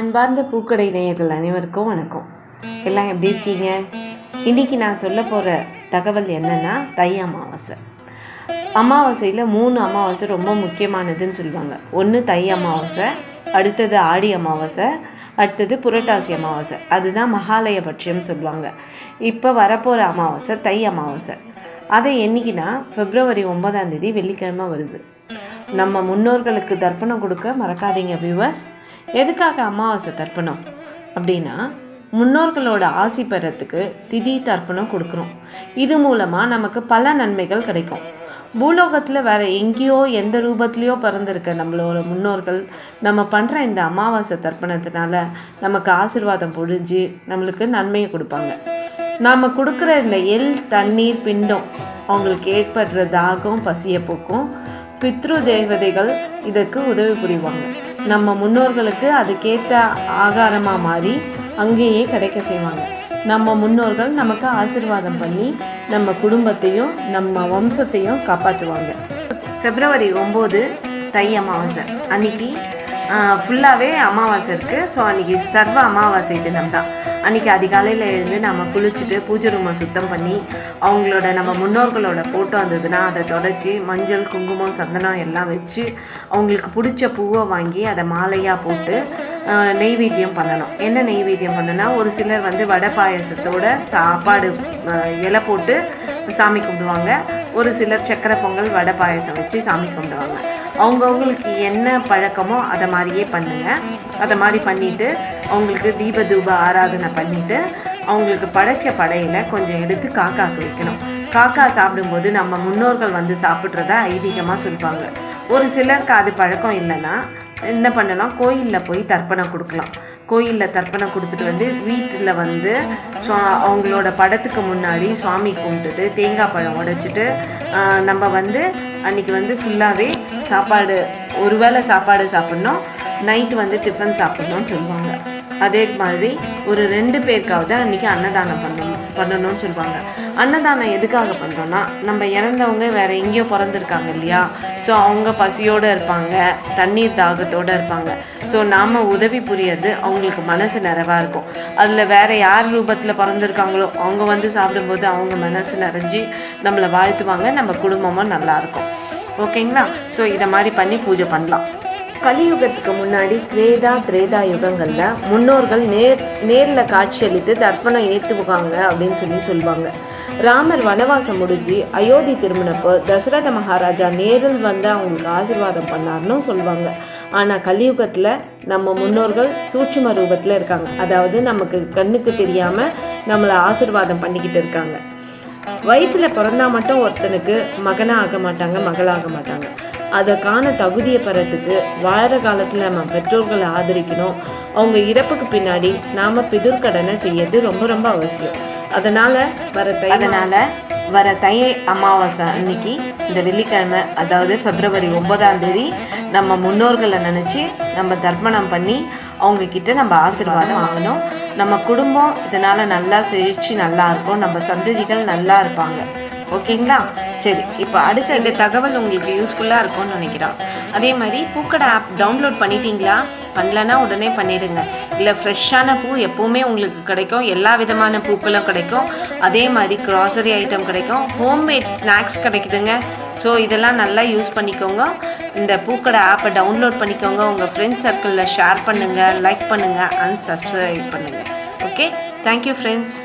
அன்பார்ந்த பூக்கடை நேயர்கள் அனைவருக்கும் வணக்கம். எல்லாம் எப்படி இருக்கீங்க? இன்றைக்கி நான் சொல்ல போகிற தகவல் என்னென்னா தை அமாவாசை. அமாவாசையில் மூணு அமாவாசை ரொம்ப முக்கியமானதுன்னு சொல்லுவாங்க. ஒன்று தை அமாவாசை அடுத்தது ஆடி அமாவாசை அடுத்தது புரட்டாசி அமாவாசை. அதுதான் மகாலயபட்சம் சொல்லுவாங்க. இப்போ வரப்போகிற அமாவாசை தை அமாவாசை. அதை என்னைக்குன்னா பிப்ரவரி ஒன்பதாம் தேதி வெள்ளிக்கிழமை வருது. நம்ம முன்னோர்களுக்கு தர்ப்பணம் கொடுக்க மறக்காதீங்க வியூவர்ஸ் எதுக்காக அமாவாசை தர்ப்பணம்? அப்படின்னா முன்னோர்களோட ஆசி பெறத்துக்கு திதி தர்ப்பணம் கொடுக்குறோம். இது மூலமாக நமக்கு பல நன்மைகள் கிடைக்கும். பூலோகத்தில் வேற எங்கேயோ எந்த ரூபத்துலேயோ பிறந்திருக்க நம்மளோட முன்னோர்கள் நம்ம பண்ணுற இந்த அமாவாசை தர்ப்பணத்தினால நமக்கு ஆசிர்வாதம் பொழிஞ்சு நம்மளுக்கு நன்மையை கொடுப்பாங்க. நாம் கொடுக்குற இந்த எள் தண்ணீர் பிண்டம் அவங்களுக்கு ஏற்படுற தாகம் பசியை போக்கும். பித்ரு தேவதைகள் இதற்கு உதவி புரிவாங்க. நம்ம முன்னோர்களுக்கு அதுக்கேற்ற ஆகாரமாக மாறி அங்கேயே கிடைக்க செய்வாங்க. நம்ம முன்னோர்கள் நமக்கு ஆசிர்வாதம் பண்ணி நம்ம குடும்பத்தையும் நம்ம வம்சத்தையும் காப்பாற்றுவாங்க. பிப்ரவரி ஒம்பது தை அமாவாசை. அன்னைக்கு ஃபுல்லாகவே அமாவாசை இருக்குது ஸோ அன்றைக்கி சர்வ அமாவாசை தினம் தான் அன்றைக்கி அதிகாலையில் எழுந்து நம்ம குளிச்சுட்டு பூஜை ரூமை சுத்தம் பண்ணி அவங்களோட நம்ம முன்னோர்களோட ஃபோட்டோ வந்ததுன்னா அதை தொடச்சி மஞ்சள் குங்குமம் சந்தனம் எல்லாம் வச்சு அவங்களுக்கு பிடிச்ச பூவை வாங்கி அதை மாலையாக போட்டு நெய்வேத்தியம் பண்ணணும். என்ன நெய்வேத்தியம் பண்ணணும்னா ஒரு சிலர் வந்து வடை பாயசத்தோட சாப்பாடு இலை போட்டு சாமி கும்பிடுவாங்க. ஒரு சிலர் சக்கரை பொங்கல் வடை பாயசம் வச்சு சாமி கும்பிடுவாங்க. அவங்கவுங்களுக்கு என்ன பழக்கமோ அதை மாதிரியே பண்ணுங்க. அதை மாதிரி பண்ணிட்டு அவங்களுக்கு தீப தூப ஆராதனை பண்ணிட்டு அவங்களுக்கு படைச்ச படையில கொஞ்சம் எடுத்து காக்காக்கு வைக்கணும். காக்கா சாப்பிடும்போது நம்ம முன்னோர்கள் வந்து சாப்பிட்றத ஐதீகமாக சொல்லுவாங்க ஒரு சிலருக்கு அது பழக்கம் இல்லைன்னா என்ன பண்ணலாம்? கோயிலில் போய் தர்ப்பணம் கொடுக்கலாம். கோயிலில் தர்ப்பணம் கொடுத்துட்டு வந்து வீட்டில் வந்து சுவா- அவங்களோட படத்துக்கு முன்னாடி சுவாமி கும்பிட்டுட்டு தேங்காய் பழம் உடைச்சிட்டு நம்ம வந்து அன்றைக்கி வந்து ஃபுல்லாகவே சாப்பாடு ஒருவேளை சாப்பாடு சாப்பிட்ணும். நைட்டு வந்து டிஃபன் சாப்பிட்ணும்னு சொல்லுவாங்க. அதே மாதிரி ஒரு ரெண்டு பேருக்காவது அன்றைக்கி அன்னதானம் பண்ணணும் பண்ணணும்னு சொல்லுவாங்க. அன்னதானம் எதுக்காக பண்ணுறோன்னா நம்ம இறந்தவங்க வேற எங்கேயோ பிறந்திருக்காங்க இல்லையா? ஸோ அவங்க பசியோடு இருப்பாங்க தண்ணீர் தாகத்தோடு இருப்பாங்க. ஸோ நாம் உதவி புரியறது அவங்களுக்கு மனசு நிறைவாக இருக்கும். அதில் வேறு யார் ரூபத்தில் பிறந்திருக்காங்களோ அவங்க வந்து சாப்பிடும்போது அவங்க மனசு நிறைஞ்சு நம்மளை வாழ்த்துவாங்க நம்ம குடும்பமும் நல்லாயிருக்கும் ஓகேங்களா? ஸோ இதை மாதிரி பண்ணி பூஜை பண்ணலாம். கலியுகத்துக்கு முன்னாடி கிரேதா திரேதா யுகங்களில் முன்னோர்கள் நேர் நேரில் காட்சியளித்து தர்ப்பணம் ஏற்றுவாங்க அப்படின்னு சொல்லி சொல்லுவாங்க. ராமர் வனவாசம் முடிஞ்சு அயோத்தி திரும்பினப்போ தசரத மகாராஜா நேரில் வந்து அவங்களுக்கு ஆசிர்வாதம் பண்ணார்னு சொல்லுவாங்க. ஆனால் கலியுகத்தில் நம்ம முன்னோர்கள் சூட்சும ரூபத்தில் இருக்காங்க. அதாவது நமக்கு கண்ணுக்கு தெரியாமல் நம்மளை ஆசிர்வாதம் பண்ணிக்கிட்டு இருக்காங்க. வயிற்றில் பிறந்தா மட்டும் ஒருத்தனுக்கு மகனாக ஆக மாட்டாங்க மகளாக மாட்டாங்க. அதற்கான தகுதியை பெறத்துக்கு வாழற காலத்தில் நம்ம பெற்றோர்களை ஆதரிக்கணும். அவங்க இறப்புக்கு பின்னாடி நாம பிதுர்கடனை செய்யறது ரொம்ப ரொம்ப அவசியம். அதனால வர தை அதனால வர தை அமாவாசை அன்னைக்கு இந்த வெள்ளிக்கிழமை அதாவது பிப்ரவரி ஒன்பதாம் தேதி நம்ம முன்னோர்களை நினச்சி நம்ம தர்ப்பணம் பண்ணி அவங்க கிட்ட நம்ம ஆசீர்வாதம் வாங்கணும். நம்ம குடும்பம் இதனால் நல்லா செழிச்சு நல்லா இருக்கும். நம்ம சந்ததிகள் நல்லா இருப்பாங்க. ஓகேங்களா? சரி இப்போ அடுத்த இந்த தகவல் உங்களுக்கு யூஸ்ஃபுல்லாக இருக்கும்னு நினைக்கிறோம். அதே மாதிரி பூக்கடை ஆப் டவுன்லோட் பண்ணிட்டீங்களா? பண்ணலன்னா உடனே பண்ணிடுங்க. இல்லை ஃப்ரெஷ்ஷான பூ எப்போவுமே உங்களுக்கு கிடைக்கும். எல்லா விதமான பூக்களும் கிடைக்கும். அதே மாதிரி க்ராசரி ஐட்டம் கிடைக்கும். ஹோம்மேட் ஸ்நாக்ஸ் கிடைக்குதுங்க. ஸோ இதெல்லாம் நல்லா யூஸ் பண்ணிக்கோங்க. இந்த பூக்கடை ஆப்பை டவுன்லோட் பண்ணிக்கோங்க. உங்கள் ஃப்ரெண்ட்ஸ் சர்க்கிளில் ஷேர் பண்ணுங்கள் லைக் பண்ணுங்கள் அண்ட் சப்ஸ்கிரைப் பண்ணுங்கள் ஓகே தேங்க்யூ ஃப்ரெண்ட்ஸ்